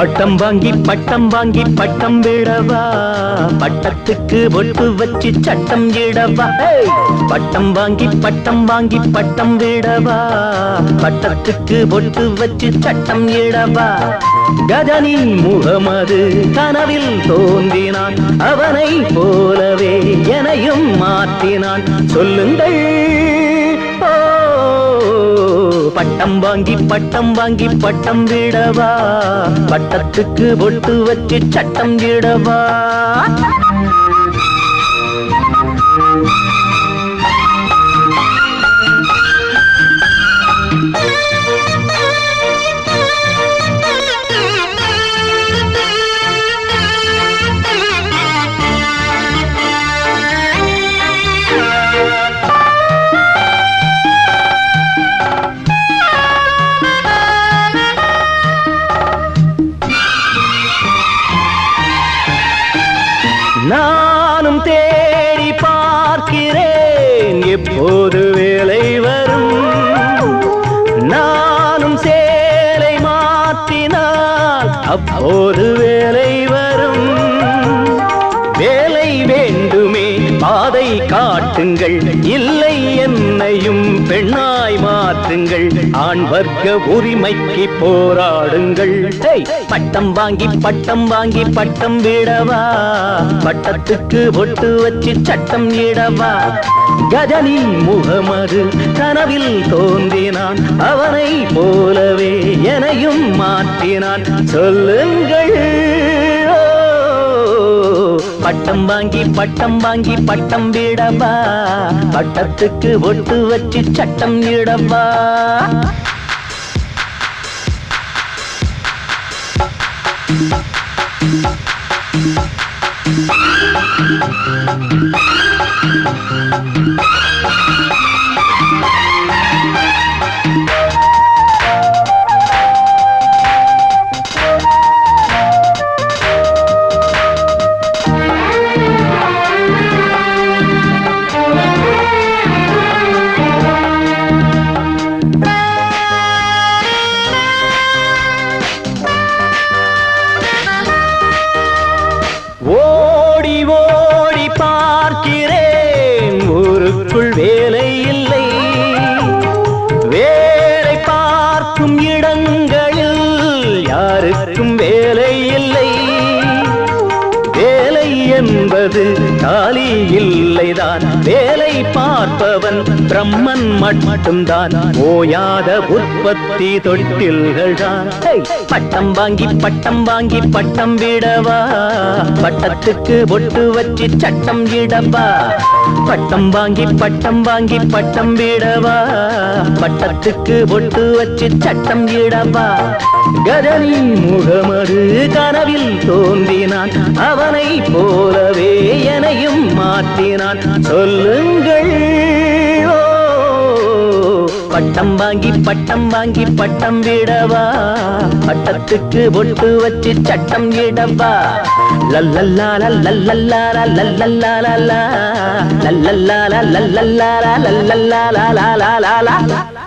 பட்டம் வாங்கி பட்டம் வாங்கி பட்டம் விடவா? பட்டத்துக்கு ஒட்டு வச்சு சட்டம் இடவா? பட்டம் வாங்கி பட்டம் வாங்கி பட்டம் விடவா? பட்டத்துக்கு ஒட்டு வச்சு சட்டம் இடவா? கஜனி முகமது கனவில் தோன்றினான். அவனை போலவே எனையும் மாற்றினான். சொல்லுங்கள். பட்டம் வாங்கி பட்டம் வாங்கி பட்டம் விடவா? பட்டத்துக்கு ஒட்டு வச்சு சட்டம் விடவா? ஒரு எப்போது வேலை வரும். நானும் சேலை மாற்றினால் அப்போது வேலை வரும். பாதை காட்டுங்கள். இல்லை என்னையும் பெண்ணாய் மாற்றுங்கள். ஆண் வர்க்க உரிமைக்கு போராடுங்கள். பட்டம் வாங்கி பட்டம் வாங்கி பட்டம் விடவா? பட்டத்துக்கு ஒட்டு வச்சு சட்டம் இடவா? கஜனி முகமது கனவில் தோன்றினான். அவனை போலவே எனையும் மாற்றினான். சொல்லுங்கள். பட்டம் வாங்கி பட்டம் வாங்கி பட்டம் விடவா பட்டத்துக்கு ஒட்டு வச்சு சட்டம் விடவா என்பது காலி இல்லைதான். வேலை பார்ப்பவன் பிரம்மன் மட்டும்தான். ஓயாத உற்பத்தி தொழில்கள் தான் பட்டம் வாங்கி பட்டம் வாங்கி பட்டம் விடவா? பட்டத்துக்கு ஒட்டு வச்சு சட்டம் இடவா? பட்டம் வாங்கி பட்டம் வாங்கி பட்டம் விடவா? பட்டத்துக்கு ஒட்டு வச்சு சட்டம் இடவா? கதனின் முகமது கனவில் தோன்றினான். அவனை போலவே எனையும் மாற்றினான். சொல்லுங்கள். பட்டம் வாங்கி பட்டம் வாங்கி பட்டம் விடவா? பட்டத்துக்கு ஒட்டு வச்சு சட்டம் இடவா? லல்லல்லா லல்லல்லா லல்லல்லா லல்லல்லா லல்லல்லா லல்லல்லா.